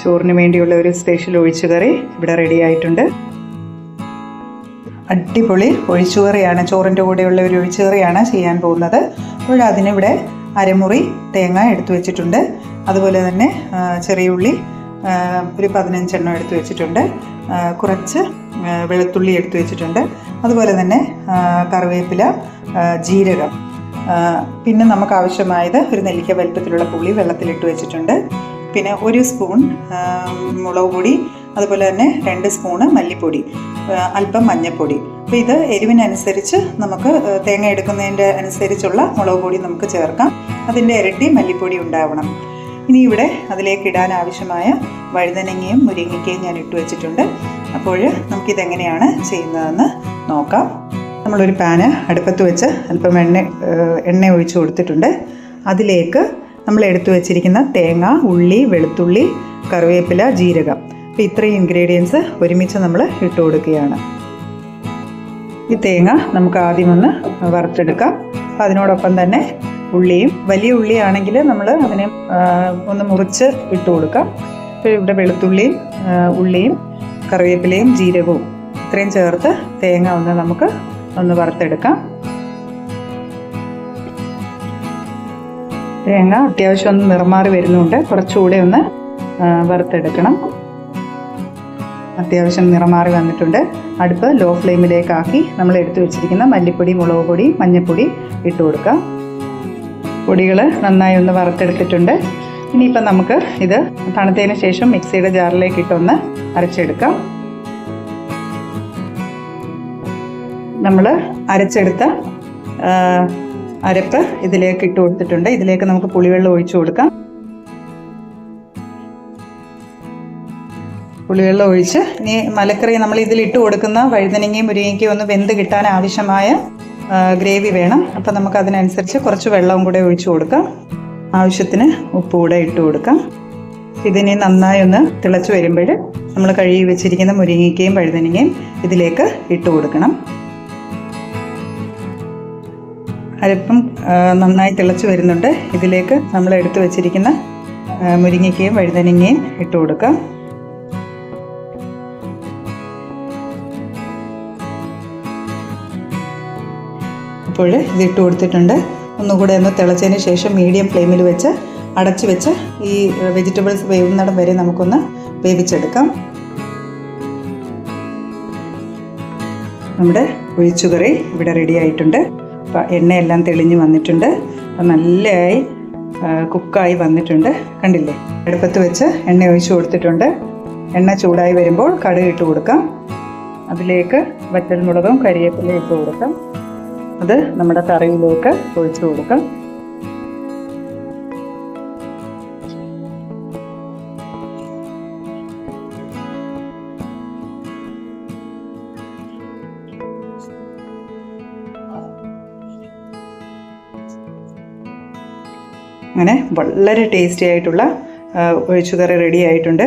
ചോറിന് വേണ്ടിയുള്ള ഒരു സ്പെഷ്യൽ ഒഴിച്ചുകറി ഇവിടെ റെഡി ആയിട്ടുണ്ട്. അടിപൊളി ഒഴിച്ചുകറിയാണ് ചോറിന്റെ കൂടെയുള്ള ഒരു ഒഴിച്ചുകറിയാണ് ചെയ്യാൻ പോകുന്നത്. അപ്പോൾ അതിനിവിടെ അരമുറി തേങ്ങ എടുത്തു വെച്ചിട്ടുണ്ട്. അതുപോലെ തന്നെ ചെറിയ ഉള്ളി ഒരു പതിനഞ്ചെണ്ണം എടുത്തു വെച്ചിട്ടുണ്ട്. കുറച്ച് വെളുത്തുള്ളി എടുത്തു വെച്ചിട്ടുണ്ട്. അതുപോലെ തന്നെ കറിവേപ്പില ജീരകം. പിന്നെ നമുക്ക് ആവശ്യമായത് ഒരു നെല്ലിക്ക വലുപ്പത്തിലുള്ള പുളി വെള്ളത്തിലിട്ട് വെച്ചിട്ടുണ്ട്. പിന്നെ ഒരു സ്പൂൺ മുളക് പൊടി അതുപോലെ തന്നെ രണ്ട് സ്പൂണ് മല്ലിപ്പൊടി അല്പം മഞ്ഞൾപ്പൊടി. അപ്പോൾ ഇത് എരിവിനനുസരിച്ച് നമുക്ക് തേങ്ങ എടുക്കുന്നതിന്റെ അനുസരിച്ചുള്ള മുളക് പൊടി നമുക്ക് ചേർക്കാം. അതിന്റെ ഇരട്ടി മല്ലിപ്പൊടി ഉണ്ടാവണം. ഇനി ഇവിടെ അതിലേക്ക് ഇടാൻ ആവശ്യമായ വഴുതനങ്ങയും മുരിങ്ങയ്ക്കയും ഞാൻ ഇട്ട് വെച്ചിട്ടുണ്ട്. അപ്പോൾ നമുക്കിതെങ്ങനെയാണ് ചെയ്യുന്നതെന്ന് നോക്കാം. നമ്മളൊരു പാന് അടുപ്പത്ത് വെച്ച് അല്പം എണ്ണ എണ്ണ ഒഴിച്ച് കൊടുത്തിട്ടുണ്ട്. അതിലേക്ക് നമ്മൾ എടുത്തു വെച്ചിരിക്കുന്ന തേങ്ങ ഉള്ളി വെളുത്തുള്ളി കറിവേപ്പില ജീരകം. അപ്പോൾ ഇത്രയും ഇൻഗ്രീഡിയൻസ് ഒരുമിച്ച് നമ്മൾ ഇട്ട് കൊടുക്കുകയാണ്. ഈ തേങ്ങ നമുക്ക് ആദ്യം ഒന്ന് വറുത്തെടുക്കാം. അതിനോടൊപ്പം തന്നെ ഉള്ളിയും വലിയ ഉള്ളിയാണെങ്കിൽ നമ്മൾ അതിനെ ഒന്ന് മുറിച്ച് ഇട്ട് കൊടുക്കാം. ഇപ്പോൾ ഇവിടെ വെളുത്തുള്ളിയും ഉള്ളിയും കറിവേപ്പിലയും ജീരകവും ഇത്രയും ചേർത്ത് തേങ്ങ ഒന്ന് നമുക്ക് ഒന്ന് വറുത്തെടുക്കാം. തേങ്ങ അത്യാവശ്യം ഒന്ന് നിറമാറി വരുന്നുണ്ട്. കുറച്ചുകൂടെ ഒന്ന് വറുത്തെടുക്കണം. അത്യാവശ്യം നിറമാറി വന്നിട്ടുണ്ട്. അടുപ്പ് ലോ ഫ്ലെയിമിലേക്കാക്കി നമ്മൾ എടുത്തു വെച്ചിരിക്കുന്ന മല്ലിപ്പൊടി മുളക് പൊടി മഞ്ഞൾപ്പൊടി ഇട്ട് കൊടുക്കാം പൊടികൾ നന്നായി ഒന്ന് വറുത്തെടുത്തിട്ടുണ്ട്. ഇനിയിപ്പം നമുക്ക് ഇത് തണുത്തതിന് ശേഷം മിക്സിയുടെ ജാറിലേക്ക് ഇട്ടൊന്ന് അരച്ചെടുക്കാം. നമ്മൾ അരച്ചെടുത്ത അരപ്പ് ഇതിലേക്ക് ഇട്ട് കൊടുത്തിട്ടുണ്ട്. ഇതിലേക്ക് നമുക്ക് പുളിവെള്ളം ഒഴിച്ചു കൊടുക്കാം. പുളിവെള്ളം ഒഴിച്ച് ഇനി മലക്കറി നമ്മൾ ഇതിൽ ഇട്ട് കൊടുക്കുന്ന വഴുതനങ്ങയും മുരിങ്ങയ്ക്കും ഒന്ന് വെന്ത് കിട്ടാൻ ആവശ്യമായ ഗ്രേവി വേണം. അപ്പം നമുക്ക് അതിനനുസരിച്ച് കുറച്ച് വെള്ളവും കൂടെ ഒഴിച്ചു കൊടുക്കാം. ആവശ്യത്തിന് ഉപ്പ് കൂടെ ഇട്ട് കൊടുക്കാം. ഇതിനെ നന്നായി ഒന്ന് തിളച്ച് വരുമ്പോൾ നമ്മൾ കഴുകി വെച്ചിരിക്കുന്ന മുരിങ്ങയ്ക്കയും വഴുതനങ്ങയും ഇതിലേക്ക് ഇട്ട് കൊടുക്കണം. അല്പം നന്നായി തിളച്ച് വരുന്നുണ്ട്. ഇതിലേക്ക് നമ്മൾ എടുത്തു വെച്ചിരിക്കുന്ന മുരിങ്ങയ്ക്കയും വഴുതനങ്ങയും ഇട്ട് കൊടുക്കാം. ഇത് ഇട്ട് കൊടുത്തിട്ടുണ്ട്. ഒന്നുകൂടെ ഒന്ന് തിളച്ചതിന് ശേഷം മീഡിയം ഫ്ലെയിമിൽ വെച്ച് അടച്ചു വെച്ച് ഈ വെജിറ്റബിൾസ് വേവുന്നിടം വരെ നമുക്കൊന്ന് വേവിച്ചെടുക്കാം. നമ്മുടെ ഒഴിച്ചുകറി ഇവിടെ റെഡി ആയിട്ടുണ്ട്. എണ്ണയെല്ലാം തെളിഞ്ഞ് വന്നിട്ടുണ്ട്. അപ്പം നല്ലതായി കുക്കായി വന്നിട്ടുണ്ട്. കണ്ടില്ലേ? അടുപ്പത്ത് വെച്ച് എണ്ണ ഒഴിച്ചു കൊടുത്തിട്ടുണ്ട്. എണ്ണ ചൂടായി വരുമ്പോൾ കടുക് ഇട്ട് കൊടുക്കാം. അതിലേക്ക് വറ്റൽമുളകും കരിയേപ്പിലയും ഇട്ട് കൊടുക്കാം. അത് നമ്മുടെ കറിയിലേക്ക് ഒഴിച്ചു കൊടുക്കാം. അങ്ങനെ വളരെ ടേസ്റ്റി ആയിട്ടുള്ള ഒഴിച്ചുകറി റെഡി ആയിട്ടുണ്ട്.